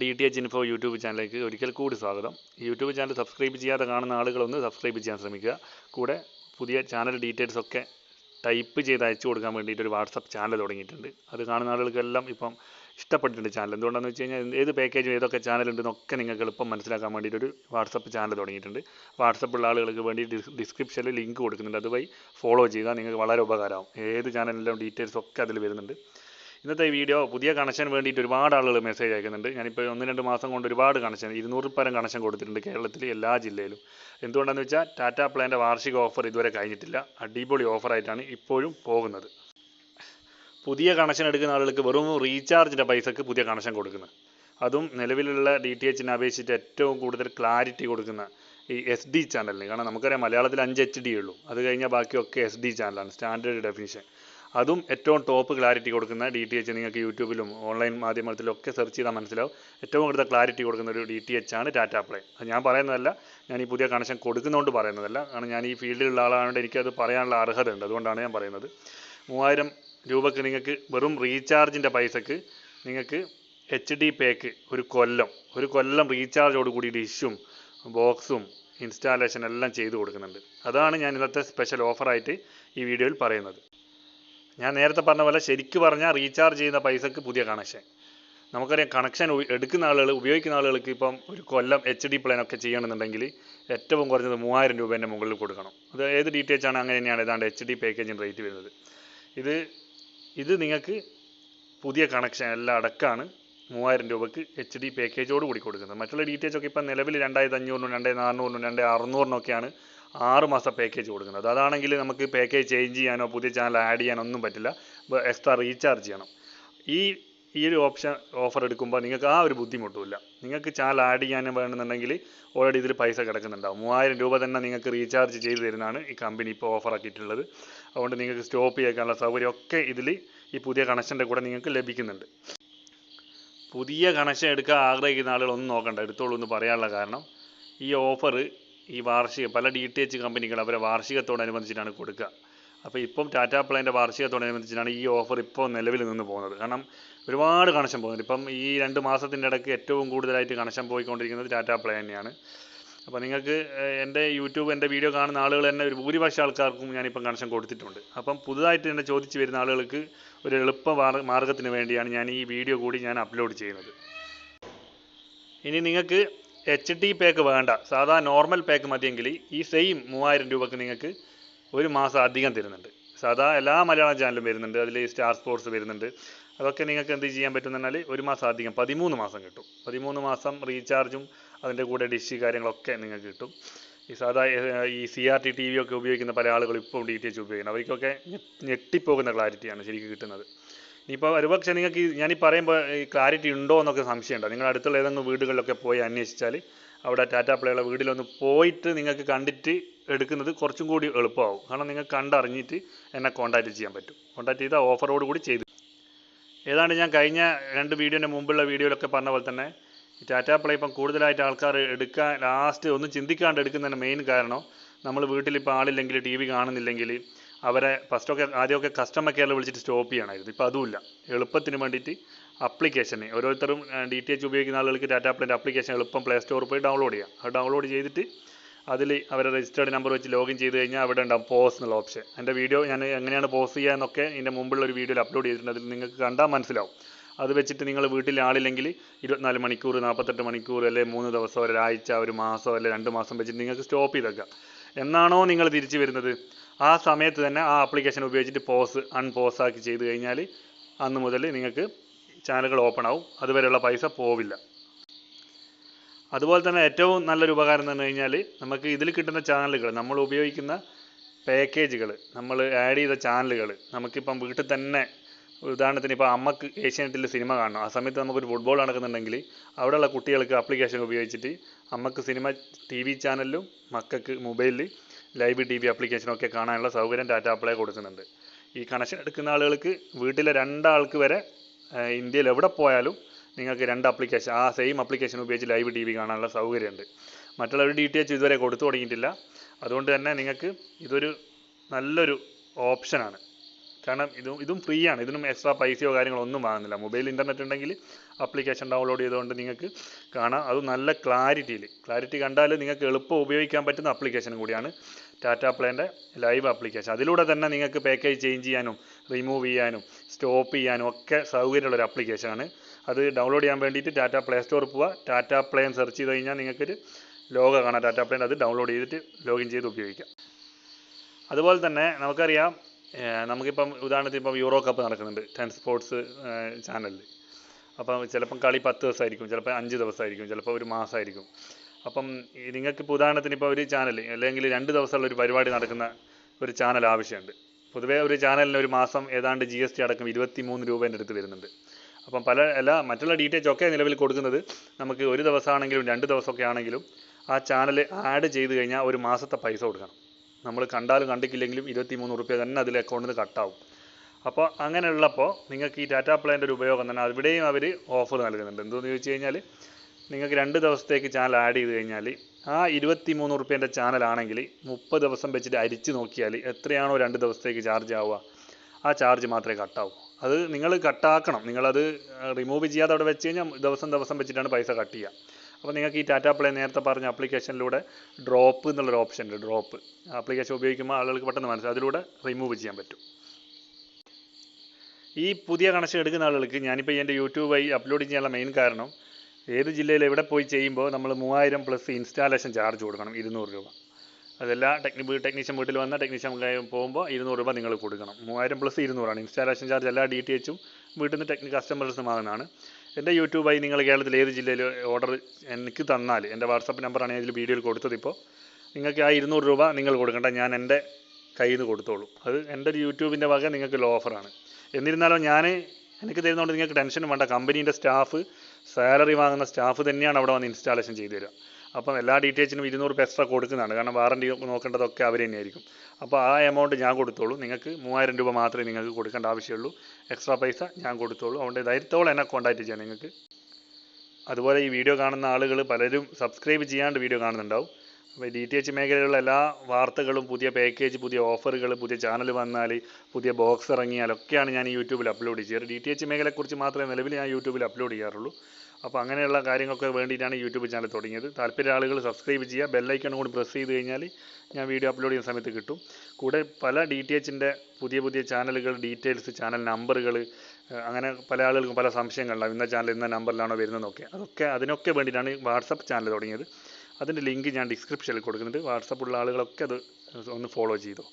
D T H info YouTube ചാനലിലേക്ക് ഒരിക്കൽ കൂടി സ്വാഗതം. യൂട്യൂബ് ചാനൽ സബ്സ്ക്രൈബ് ചെയ്യാതെ കാണുന്ന ആളുകളൊന്ന് സബ്സ്ക്രൈബ് ചെയ്യാൻ ശ്രമിക്കുക. കൂടെ പുതിയ ചാനൽ ഡീറ്റെയിൽസ് ഒക്കെ ടൈപ്പ് ചെയ്ത് അയച്ചു കൊടുക്കാൻ വേണ്ടിയിട്ട് ഒരു വാട്സപ്പ് ചാനൽ തുടങ്ങിയിട്ടുണ്ട്. അത് കാണുന്ന ആളുകൾക്കെല്ലാം ഇപ്പം ഇഷ്ടപ്പെട്ടിട്ടുണ്ട് ചാനൽ എന്തുകൊണ്ടാണെന്ന് വെച്ച് കഴിഞ്ഞാൽ ഏത് പാക്കേജും ഏതൊക്കെ ചാനൽ ഉണ്ടെന്നൊക്കെ നിങ്ങൾക്ക് എളുപ്പം മനസ്സിലാക്കാൻ വേണ്ടിയിട്ട് ഒരു വാട്സപ്പ് ചാനൽ തുടങ്ങിയിട്ടുണ്ട്. വാട്സപ്പുള്ള ആളുകൾക്ക് വേണ്ടി ഡിസ്ക്രിപ്ഷനിൽ ലിങ്ക് കൊടുക്കുന്നുണ്ട്. അതുവഴി ഫോളോ ചെയ്താൽ നിങ്ങൾക്ക് വളരെ ഉപകാരമാവും. ഏത് ചാനലിലും ഡീറ്റെയിൽസ് ഒക്കെ അതിൽ വരുന്നുണ്ട്. ഇന്നത്തെ ഈ വീഡിയോ പുതിയ കണക്ഷൻ വേണ്ടിയിട്ട് ഒരുപാട് ആളുകൾ മെസ്സേജ് അയക്കുന്നുണ്ട്. ഞാനിപ്പോൾ ഒന്ന് രണ്ട് മാസം കൊണ്ട് ഒരുപാട് കണക്ഷൻ ഇരുന്നൂറ് പരം കണക്ഷൻ കൊടുത്തിട്ടുണ്ട് കേരളത്തിൽ എല്ലാ ജില്ലയിലും. എന്തുകൊണ്ടാണെന്ന് വെച്ചാൽ ടാറ്റ പ്ലാന്റെ വാർഷിക ഓഫർ ഇതുവരെ കഴിഞ്ഞിട്ടില്ല. അടിപൊളി ഓഫറായിട്ടാണ് ഇപ്പോഴും പോകുന്നത്. പുതിയ കണക്ഷൻ എടുക്കുന്ന ആളുകൾക്ക് വെറും റീചാർജിന്റെ പൈസക്ക് പുതിയ കണക്ഷൻ കൊടുക്കുന്നത്. അതും നിലവിലുള്ള ഡി ടി എച്ചിനെ അപേക്ഷിച്ചിട്ട് ഏറ്റവും കൂടുതൽ ക്ലാരിറ്റി കൊടുക്കുന്ന ഈ എസ് ഡി ചാനലിന് കാരണം നമുക്കറിയാം മലയാളത്തിൽ അഞ്ച് എച്ച് ഡി ഉള്ളൂ. അത് കഴിഞ്ഞാൽ ബാക്കിയൊക്കെ എസ് ഡി ചാനലാണ് സ്റ്റാൻഡേർഡ് ഡെഫിനിഷൻ അതും ഏറ്റവും ടോപ്പ് ക്ലാരിറ്റി കൊടുക്കുന്ന ഡി ടി എച്ച് നിങ്ങൾക്ക് യൂട്യൂബിലും ഓൺലൈൻ മാധ്യമത്തിലും ഒക്കെ സെർച്ച് ചെയ്താൽ മനസ്സിലാവും. ഏറ്റവും കൂടുതൽ ക്ലാരിറ്റി കൊടുക്കുന്ന ഒരു ഡി ടി എച്ച് ആണ് ടാറ്റ പ്ലേ അത് ഞാൻ പറയുന്നതല്ല ഞാൻ ഈ പുതിയ കണക്ഷൻ കൊടുക്കുന്നതുകൊണ്ട് പറയുന്നതല്ല. കാരണം ഞാൻ ഈ ഫീൽഡിലുള്ള ആളായതുകൊണ്ട് എനിക്കത് പറയാനുള്ള അർഹത ഉണ്ട് അതുകൊണ്ടാണ് ഞാൻ പറയുന്നത്. മൂവായിരം രൂപക്ക് നിങ്ങൾക്ക് വെറും റീചാർജിന്റെ പൈസക്ക് നിങ്ങൾക്ക് എച്ച് ഡി പേക്ക് ഒരു കൊല്ലം ഒരു കൊല്ലം റീചാർജോട് കൂടി ഡിഷും ബോക്സും ഇൻസ്റ്റാലേഷൻ എല്ലാം ചെയ്തു കൊടുക്കുന്നുണ്ട്. അതാണ് ഞാൻ ഇന്നത്തെ സ്പെഷ്യൽ ഓഫറായിട്ട് ഈ വീഡിയോയിൽ പറയുന്നത്. ഞാൻ നേരത്തെ പറഞ്ഞ പോലെ ശരിക്കും പറഞ്ഞാൽ റീചാർജ് ചെയ്യുന്ന പൈസക്ക് പുതിയ കണക്ഷൻ നമുക്കറിയാം കണക്ഷൻ എടുക്കുന്ന ആളുകൾ ഉപയോഗിക്കുന്ന ആളുകൾക്ക് ഇപ്പം ഒരു കൊല്ലം എച്ച് ഡി പ്ലാൻ ഒക്കെ ചെയ്യണമെന്നുണ്ടെങ്കിൽ ഏറ്റവും കുറഞ്ഞത് മൂവായിരം രൂപേന്റെ മുകളിൽ കൊടുക്കണം. അത് ഏത് ഡി ടി എച്ച് ആണ് അങ്ങനെ തന്നെയാണ് ഏതാണ്ട് എച്ച് ഡി പാക്കേജിന് റേറ്റ് വരുന്നത്. ഇത് ഇത് നിങ്ങൾക്ക് പുതിയ കണക്ഷൻ എല്ലാം അടക്കമാണ് മൂവായിരം രൂപയ്ക്ക് എച്ച് ഡി പാക്കേജോട് കൂടി കൊടുക്കുന്നത്. മറ്റുള്ള ഡി ടി എച്ച് ഒക്കെ ഇപ്പം നിലവിൽ രണ്ടായിരത്തി അഞ്ഞൂറിനും രണ്ടായിരത്തി നാനൂറിനും രണ്ടായിരത്തി അറുന്നൂറിനൊക്കെയാണ് ആറ് മാസം പാക്കേജ് കൊടുക്കുന്നത്. അതാണെങ്കിൽ നമുക്ക് പാക്കേജ് ചേഞ്ച് ചെയ്യാനോ പുതിയ ചാനൽ ആഡ് ചെയ്യാനോ ഒന്നും പറ്റില്ല. എക്സ്ട്രാ റീചാർജ് ചെയ്യണം. ഈ ഈ ഒരു ഓപ്ഷൻ ഓഫർ എടുക്കുമ്പോൾ നിങ്ങൾക്ക് ആ ഒരു ബുദ്ധിമുട്ടുമില്ല. നിങ്ങൾക്ക് ചാനൽ ആഡ് ചെയ്യാൻ വേണമെന്നുണ്ടെങ്കിൽ ഓൾറെഡി ഇതിൽ പൈസ കിടക്കുന്നുണ്ടാവും. മൂവായിരം രൂപ തന്നെ നിങ്ങൾക്ക് റീചാർജ് ചെയ്ത് തരുന്നതാണ് ഈ കമ്പനി ഇപ്പോൾ ഓഫർ ആക്കിയിട്ടുള്ളത്. അതുകൊണ്ട് നിങ്ങൾക്ക് സ്റ്റോപ്പ് ചെയ്യാനുള്ള സൗകര്യമൊക്കെ ഇതിൽ ഈ പുതിയ കണക്ഷന്റെ കൂടെ നിങ്ങൾക്ക് ലഭിക്കുന്നുണ്ട്. പുതിയ കണക്ഷൻ എടുക്കാൻ ആഗ്രഹിക്കുന്ന ആളുകൾ ഒന്നും നോക്കണ്ട. എടുത്തോളൂ എന്ന് പറയാനുള്ള കാരണം ഈ ഓഫർ ഈ വാർഷിക പല ഡി ടി എച്ച് കമ്പനികൾ അവരെ വാർഷികത്തോടനുബന്ധിച്ചിട്ടാണ് കൊടുക്കുക. അപ്പോൾ ഇപ്പം ടാറ്റ പ്ലാന്റെ വാർഷികത്തോടനുബന്ധിച്ചിട്ടാണ് ഈ ഓഫർ ഇപ്പോൾ നിലവിൽ നിന്ന് പോകുന്നത്. കാരണം ഒരുപാട് കണക്ഷൻ പോകുന്നുണ്ട്. ഇപ്പം ഈ രണ്ട് മാസത്തിന്റെ ഇടയ്ക്ക് ഏറ്റവും കൂടുതലായിട്ട് കണക്ഷൻ പോയിക്കൊണ്ടിരിക്കുന്നത് ടാറ്റ പ്ലേ തന്നെയാണ്. അപ്പോൾ നിങ്ങൾക്ക് എന്റെ യൂട്യൂബ് എന്റെ വീഡിയോ കാണുന്ന ആളുകൾ തന്നെ ഒരു ഭൂരിപക്ഷം ആൾക്കാർക്കും ഞാനിപ്പം കണക്ഷൻ കൊടുത്തിട്ടുണ്ട്. അപ്പം പുതുതായിട്ട് എന്നെ ചോദിച്ചു വരുന്ന ആളുകൾക്ക് ഒരു എളുപ്പ മാർഗത്തിന് വേണ്ടിയാണ് ഞാൻ ഈ വീഡിയോ കൂടി ഞാൻ അപ്ലോഡ് ചെയ്യുന്നത്. ഇനി നിങ്ങൾക്ക് എച്ച് ഡി പാക്ക് വേണ്ട. സാധാ നോർമൽ പാക്ക് മതിയെങ്കിൽ ഈ സെയിം മൂവായിരം രൂപക്ക് നിങ്ങൾക്ക് ഒരു മാസം അധികം തരുന്നുണ്ട്. സാധാ എല്ലാ മലയാളം ചാനലും വരുന്നുണ്ട്. അതിൽ സ്റ്റാർ സ്പോർട്സ് വരുന്നുണ്ട്. അതൊക്കെ നിങ്ങൾക്ക് എന്ത് ചെയ്യാൻ പറ്റും ഒരു മാസം അധികം പതിമൂന്ന് മാസം കിട്ടും. പതിമൂന്ന് മാസം റീചാർജും അതിന്റെ കൂടെ ഡിഷ് കാര്യങ്ങളൊക്കെ നിങ്ങൾക്ക് കിട്ടും. ഈ സാധാ ഈ C R T T V ഒക്കെ ഉപയോഗിക്കുന്ന പല ആളുകളും ഇപ്പോൾ ഡി ടി എച്ച് ഉപയോഗിക്കുന്നത് അവർക്കൊക്കെ ഞെട്ടിപ്പോകുന്ന ക്ലാരിറ്റിയാണ് ശരിക്കും കിട്ടുന്നത്. ഇനിയിപ്പോൾ ഒരുപക്ഷെ നിങ്ങൾക്ക് ഈ പറയുമ്പോൾ ഈ ക്ലാരിറ്റി ഉണ്ടോ എന്നൊക്കെ സംശയമുണ്ടോ. നിങ്ങൾ അടുത്തുള്ള ഏതെങ്കിലും വീടുകളിലൊക്കെ പോയി അന്വേഷിച്ചാൽ അവിടെ ടാറ്റാ പ്ലേയുടെ വീട്ടിലൊന്ന് പോയിട്ട് നിങ്ങൾക്ക് കണ്ടിട്ട് എടുക്കുന്നത് കുറച്ചും കൂടി എളുപ്പമാകും കാരണം നിങ്ങൾ കണ്ടറിഞ്ഞിട്ട് എന്നെ കോൺടാക്റ്റ് ചെയ്യാൻ പറ്റും. കോൺടാക്റ്റ് ചെയ്താൽ ഓഫറോട് കൂടി ചെയ്തു ഏതാണ്ട് ഞാൻ കഴിഞ്ഞ രണ്ട് വീഡിയോന്റെ മുമ്പുള്ള വീഡിയോയിലൊക്കെ പറഞ്ഞ പോലെ തന്നെ ടാറ്റാ പ്ലേ ഇപ്പം കൂടുതലായിട്ട് ആൾക്കാർ എടുക്കാൻ ലാസ്റ്റ് ഒന്നും ചിന്തിക്കാണ്ട് എടുക്കുന്നതിന് മെയിൻ കാരണം നമ്മൾ വീട്ടിൽ ഇപ്പോൾ ആളില്ലെങ്കിൽ ടി വി കാണുന്നില്ലെങ്കിൽ അവരെ ഫസ്റ്റൊക്കെ ആദ്യമൊക്കെ കസ്റ്റമർ കെയറിൽ വിളിച്ചിട്ട് സ്റ്റോപ്പ് ചെയ്യണമായിരുന്നു ഇപ്പോൾ അതുമില്ല. എളുപ്പത്തിന് വേണ്ടിയിട്ട് അപ്ലിക്കേഷന് ഓരോരുത്തരും ഡി ടി എച്ച് ഉപയോഗിക്കുന്ന ആളുകൾക്ക് ഡാറ്റാ പ്ലേന്റെ അപ്ലിക്കേഷൻ എളുപ്പം പ്ലേ സ്റ്റോറിൽ പോയി ഡൗൺലോഡ് ചെയ്യാം. അത് ഡൗൺലോഡ് ചെയ്തിട്ട് അതിൽ അവരെ രജിസ്റ്റേർഡ് നമ്പർ വെച്ച് ലോഗിൻ ചെയ്ത് കഴിഞ്ഞാൽ അവിടെ ഉണ്ടാവും പോസ് എന്നുള്ള ഓപ്ഷൻ എന്റെ വീഡിയോ ഞാൻ എങ്ങനെയാണ് പോസ് ചെയ്യുക എന്നൊക്കെ ഇതിന്റെ മുമ്പുള്ള ഒരു വീഡിയോയിൽ അപ്ലോഡ് ചെയ്തിട്ടുണ്ട്. അതിൽ നിങ്ങൾക്ക് കണ്ടാൽ മനസ്സിലാവും. അത് വെച്ചിട്ട് നിങ്ങൾ വീട്ടിൽ ആളില്ലെങ്കിൽ ഇരുപത്തിനാല് മണിക്കൂർ നാൽപ്പത്തെട്ട് മണിക്കൂർ അല്ലെങ്കിൽ മൂന്ന് ദിവസം ഒരാഴ്ച ഒരു മാസം അല്ലെങ്കിൽ രണ്ട് മാസം വെച്ചിട്ട് നിങ്ങൾക്ക് സ്റ്റോപ്പ് ചെയ്തേക്കാം. എന്നാണോ നിങ്ങൾ തിരിച്ചു വരുന്നത്? ആ സമയത്ത് തന്നെ ആ ആപ്ലിക്കേഷൻ ഉപയോഗിച്ചിട്ട് പോസ് അൺപോസ് ആക്കി ചെയ്ത് കഴിഞ്ഞാൽ അന്ന് മുതൽ നിങ്ങൾക്ക് ചാനലുകൾ ഓപ്പൺ ആവും. അതുവരെയുള്ള പൈസ പോവില്ല. അതുപോലെ തന്നെ ഏറ്റവും നല്ലൊരു ഉപകാരം എന്ന് പറഞ്ഞു കഴിഞ്ഞാൽ നമുക്ക് ഇതിൽ കിട്ടുന്ന ചാനലുകൾ നമ്മൾ ഉപയോഗിക്കുന്ന പാക്കേജുകൾ നമ്മൾ ആഡ് ചെയ്ത ചാനലുകൾ നമുക്കിപ്പം വീട്ടിൽ തന്നെ ഉദാഹരണത്തിന് ഇപ്പോൾ അമ്മയ്ക്ക് ഏഷ്യാനെറ്റിൽ സിനിമ കാണണം. ആ സമയത്ത് നമുക്കൊരു ഫുട്ബോൾ നടക്കുന്നുണ്ടെങ്കിൽ അവിടെയുള്ള കുട്ടികൾക്ക് ആപ്ലിക്കേഷൻ ഉപയോഗിച്ചിട്ട് അമ്മയ്ക്ക് സിനിമ ടി വി ചാനലിലും മക്കൾക്ക് മൊബൈലിൽ ലൈവ് ടി വി ആപ്ലിക്കേഷനൊക്കെ കാണാനുള്ള സൗകര്യം ടാറ്റ അപ്ലൈ കൊടുക്കുന്നുണ്ട്. ഈ കണക്ഷൻ എടുക്കുന്ന ആളുകൾക്ക് വീട്ടിലെ രണ്ടാൾക്ക് വരെ ഇന്ത്യയിൽ എവിടെ പോയാലും നിങ്ങൾക്ക് രണ്ട് അപ്ലിക്കേഷൻ ആ സെയിം അപ്ലിക്കേഷൻ ഉപയോഗിച്ച് ലൈവ് ടി വി കാണാനുള്ള സൗകര്യമുണ്ട്. മറ്റുള്ള ഒരു ഡി ടി എച്ച് ഇതുവരെ കൊടുത്തു തുടങ്ങിയിട്ടില്ല. അതുകൊണ്ട് തന്നെ നിങ്ങൾക്ക് ഇതൊരു നല്ലൊരു ഓപ്ഷനാണ് കാരണം ഇതും ഇതും ഫ്രീ ആണ്. ഇതിനും എക്സ്ട്രാ പൈസയോ കാര്യങ്ങളോ ഒന്നും വാങ്ങുന്നില്ല. മൊബൈൽ ഇന്റർനെറ്റ് ഉണ്ടെങ്കിൽ അപ്ലിക്കേഷൻ ഡൗൺലോഡ് ചെയ്തുകൊണ്ട് നിങ്ങൾക്ക് കാണാം. അത് നല്ല ക്ലാരിറ്റിയിൽ ക്ലാരിറ്റി കണ്ടാൽ നിങ്ങൾക്ക് എളുപ്പം ഉപയോഗിക്കാൻ പറ്റുന്ന അപ്ലിക്കേഷൻ കൂടിയാണ് ടാറ്റ പ്ലേന്റെ ലൈവ് ആപ്ലിക്കേഷൻ അതിലൂടെ തന്നെ നിങ്ങൾക്ക് പാക്കേജ് ചേഞ്ച് ചെയ്യാനും റിമൂവ് ചെയ്യാനും സ്റ്റോപ്പ് ചെയ്യാനും ഒക്കെ സൗകര്യമുള്ള ഒരു ആപ്ലിക്കേഷനാണ് അത് ഡൗൺലോഡ് ചെയ്യാൻ വേണ്ടിയിട്ട് ടാറ്റ പ്ലേ സ്റ്റോറിൽ പോവുക ടാറ്റ പ്ലേ എന്ന് സെർച്ച് ചെയ്ത് കഴിഞ്ഞാൽ നിങ്ങൾക്കൊരു ലോഗ കാണാം. ടാറ്റ പ്ലേന്റെ അത് ഡൗൺലോഡ് ചെയ്തിട്ട് ലോഗിൻ ചെയ്ത് ഉപയോഗിക്കാം. അതുപോലെ തന്നെ നമുക്കറിയാം നമുക്കിപ്പം ഉദാഹരണത്തിന് ഇപ്പം യൂറോ കപ്പ് നടക്കുന്നുണ്ട് ടെൻ സ്പോർട്സ് ചാനലിൽ അപ്പം ചിലപ്പം കളി പത്ത് ദിവസമായിരിക്കും ചിലപ്പോൾ അഞ്ച് ദിവസമായിരിക്കും ചിലപ്പോൾ ഒരു മാസമായിരിക്കും. അപ്പം നിങ്ങൾക്ക് നിങ്ങൾക്കിപ്പോൾ ഉദാഹരണത്തിന് ഇപ്പോൾ ഒരു ചാനൽ അല്ലെങ്കിൽ രണ്ട് ദിവസമുള്ള ഒരു പരിപാടി നടക്കുന്ന ഒരു ചാനൽ ആവശ്യമുണ്ട്. പൊതുവേ ഒരു ചാനലിന് ഒരു മാസം ഏതാണ്ട് ജി എസ് ടി അടക്കം ഇരുപത്തി മൂന്ന് രൂപേന്റെ അടുത്ത് വരുന്നുണ്ട്. അപ്പം പല എല്ലാ മറ്റുള്ള ഡീറ്റെയിൽസ് ഒക്കെ നിലവിൽ കൊടുക്കുന്നത് നമുക്ക് ഒരു ദിവസമാണെങ്കിലും രണ്ട് ദിവസമൊക്കെ ആണെങ്കിലും ആ ചാനൽ ആഡ് ചെയ്ത് കഴിഞ്ഞാൽ ഒരു മാസത്തെ പൈസ കൊടുക്കണം. നമ്മൾ കണ്ടാലും കണ്ടിട്ടില്ലെങ്കിലും ഇരുപത്തി മൂന്ന് റുപ്യ തന്നെ അതിൽ അക്കൗണ്ടിൽ നിന്ന് കട്ടാവും അപ്പോൾ അങ്ങനെയുള്ളപ്പോൾ നിങ്ങൾക്ക് ഈ ടാറ്റാ പ്ലാന്റെ ഒരു ഉപയോഗം തന്നെ അവിടെയും അവർ ഓഫർ നൽകുന്നുണ്ട്. എന്തോന്ന് ചോദിച്ചു കഴിഞ്ഞാൽ നിങ്ങൾക്ക് രണ്ട് ദിവസത്തേക്ക് ചാനൽ ആഡ് ചെയ്ത് കഴിഞ്ഞാൽ ആ ഇരുപത്തി മൂന്ന് റുപ്യേന്റെ ചാനലാണെങ്കിൽ മുപ്പത് ദിവസം വെച്ചിട്ട് അരിച്ച് നോക്കിയാൽ എത്രയാണോ രണ്ട് ദിവസത്തേക്ക് ചാർജ് ആവുക. ആ ചാർജ് മാത്രമേ കട്ടാവൂ അത് നിങ്ങൾ കട്ടാക്കണം നിങ്ങളത് റിമൂവ് ചെയ്യാതെ അവിടെ വെച്ച് കഴിഞ്ഞാൽ ദിവസം ദിവസം വെച്ചിട്ടാണ് പൈസ കട്ട് ചെയ്യുക. അപ്പോൾ നിങ്ങൾക്ക് ഈ ടാറ്റാ പ്ലേ നേരത്തെ പറഞ്ഞ ആപ്ലിക്കേഷനിലൂടെ ഡ്രോപ്പ് എന്നുള്ളൊരു ഓപ്ഷൻ ഉണ്ട് ഡ്രോപ്പ് ആപ്ലിക്കേഷൻ ഉപയോഗിക്കുമ്പോൾ ആളുകൾക്ക് പെട്ടെന്ന് മനസ്സിലാവും. അതിലൂടെ റിമൂവ് ചെയ്യാൻ പറ്റും. ഈ പുതിയ കണക്ഷൻ എടുക്കുന്ന ആളുകൾക്ക് ഞാനിപ്പോൾ എന്റെ യൂട്യൂബ് വഴി അപ്ലോഡ് ചെയ്യാനുള്ള മെയിൻ കാരണം ഏത് ജില്ലയിൽ എവിടെ പോയി ചെയ്യുമ്പോൾ നമ്മൾ മൂവായിരം പ്ലസ് ഇൻസ്റ്റാലേഷൻ ചാർജ് കൊടുക്കണം ഇരുന്നൂറ് രൂപ. അതെല്ലാ ടെക്നി ടെക്നീഷ്യൻ വീട്ടിൽ വന്ന ടെക്നീഷ്യൻ പോകുമ്പോൾ ഇരുന്നൂറ് രൂപ നിങ്ങൾ കൊടുക്കണം. മൂവായിരം പ്ലസ് ഇരുന്നൂറാണ്. ഇൻസ്റ്റാലേഷൻ ചാർജ് എല്ലാ ഡി ടി എച്ചും വീട്ടിൽ നിന്ന് ടെക്നിക് കസ്റ്റമേഴ്സും വാങ്ങുന്നതാണ്. എന്റെ യൂട്യൂബായി നിങ്ങൾ കേരളത്തിൽ ഏത് ജില്ലയിൽ ഓർഡർ എനിക്ക് തന്നാൽ എന്റെ വാട്സപ്പ് നമ്പറാണ് ഇതിൽ വീഡിയോയിൽ കൊടുത്തത് ഇപ്പോൾ. നിങ്ങൾക്ക് ആ ഇരുന്നൂറ് രൂപ നിങ്ങൾ കൊടുക്കണ്ട ഞാൻ എന്റെ കയ്യിൽ നിന്ന് കൊടുത്തോളൂ. അത് എന്റെ ഒരു യൂട്യൂബിന്റെ വക നിങ്ങൾക്ക് ലോ ഓഫറാണ് എന്നിരുന്നാലും ഞാൻ എനിക്ക് തരുന്നതുകൊണ്ട് നിങ്ങൾക്ക് ടെൻഷനും വേണ്ട. കമ്പനീന്റെ സ്റ്റാഫ് സാലറി വാങ്ങുന്ന സ്റ്റാഫ് തന്നെയാണ് അവിടെ വന്ന് ഇൻസ്റ്റാളേഷൻ ചെയ്തു തരിക. അപ്പം എല്ലാ ഡീറ്റെയിൽസിനും ഇരുന്നൂറ് രൂപ എക്സ്ട്രാ കൊടുക്കുന്നതാണ്. കാരണം വാറണ്ടി നോക്കേണ്ടതൊക്കെ അവർ തന്നെയായിരിക്കും. അപ്പോൾ ആ എമൗണ്ട് ഞാൻ കൊടുത്തോളൂ. നിങ്ങൾക്ക് മൂവായിരം രൂപ മാത്രമേ നിങ്ങൾക്ക് കൊടുക്കേണ്ട ആവശ്യമുള്ളൂ. എക്സ്ട്രാ പൈസ ഞാൻ കൊടുത്തോളൂ. അതുകൊണ്ട് ധൈര്യത്തോളം എന്നെ കോൺടാക്റ്റ് ചെയ്യാം നിങ്ങൾക്ക്. അതുപോലെ ഈ വീഡിയോ കാണുന്ന ആളുകൾ പലരും സബ്സ്ക്രൈബ് ചെയ്യാണ്ട് വീഡിയോ കാണുന്നുണ്ടാവും. ഡി ടി എച്ച് മേഖലയിലുള്ള എല്ലാ വാർത്തകളും പുതിയ പാക്കേജ് പുതിയ ഓഫറുകൾ പുതിയ ചാനൽ വന്നാൽ പുതിയ ബോക്സ് ഇറങ്ങിയാലൊക്കെയാണ് ഞാൻ യൂട്യൂബിൽ അപ്ലോഡ് ചെയ്യാറ്. ഡി ടി എച്ച് മേഖലയെക്കുറിച്ച് മാത്രമേ നിലവിൽ ഞാൻ യൂട്യൂബിൽ അപ്ലോഡ് ചെയ്യാറുള്ളൂ. അപ്പോൾ അങ്ങനെയുള്ള കാര്യങ്ങളൊക്കെ വേണ്ടിയിട്ടാണ് യൂട്യൂബ് ചാനൽ തുടങ്ങിയത്. താല്പര്യ ആളുകൾ സബ്സ്ക്രൈബ് ചെയ്യുക ബെല്ലൈക്കൺ കൂടി പ്രസ് ചെയ്ത് കഴിഞ്ഞാൽ ഞാൻ വീഡിയോ അപ്ലോഡ് ചെയ്യുന്ന സമയത്ത് കിട്ടും. കൂടെ പല ഡി ടി എച്ചിന്റെ പുതിയ പുതിയ ചാനലുകൾ ഡീറ്റെയിൽസ് ചാനൽ നമ്പറുകൾ അങ്ങനെ പല ആളുകൾക്കും പല സംശയങ്ങളുണ്ടാവും. ഇന്ന ചാനൽ ഇന്ന നമ്പറിലാണോ വരുന്നതെന്നൊക്കെ. അതൊക്കെ അതിനൊക്കെ വേണ്ടിയിട്ടാണ് വാട്സപ്പ് ചാനൽ തുടങ്ങിയത്. അതിന്റെ ലിങ്ക് ഞാൻ ഡിസ്ക്രിപ്ഷനിൽ കൊടുക്കുന്നുണ്ട്. വാട്സപ്പുള്ള ആളുകളൊക്കെ അത് ഒന്ന് ഫോളോ ചെയ്തോ.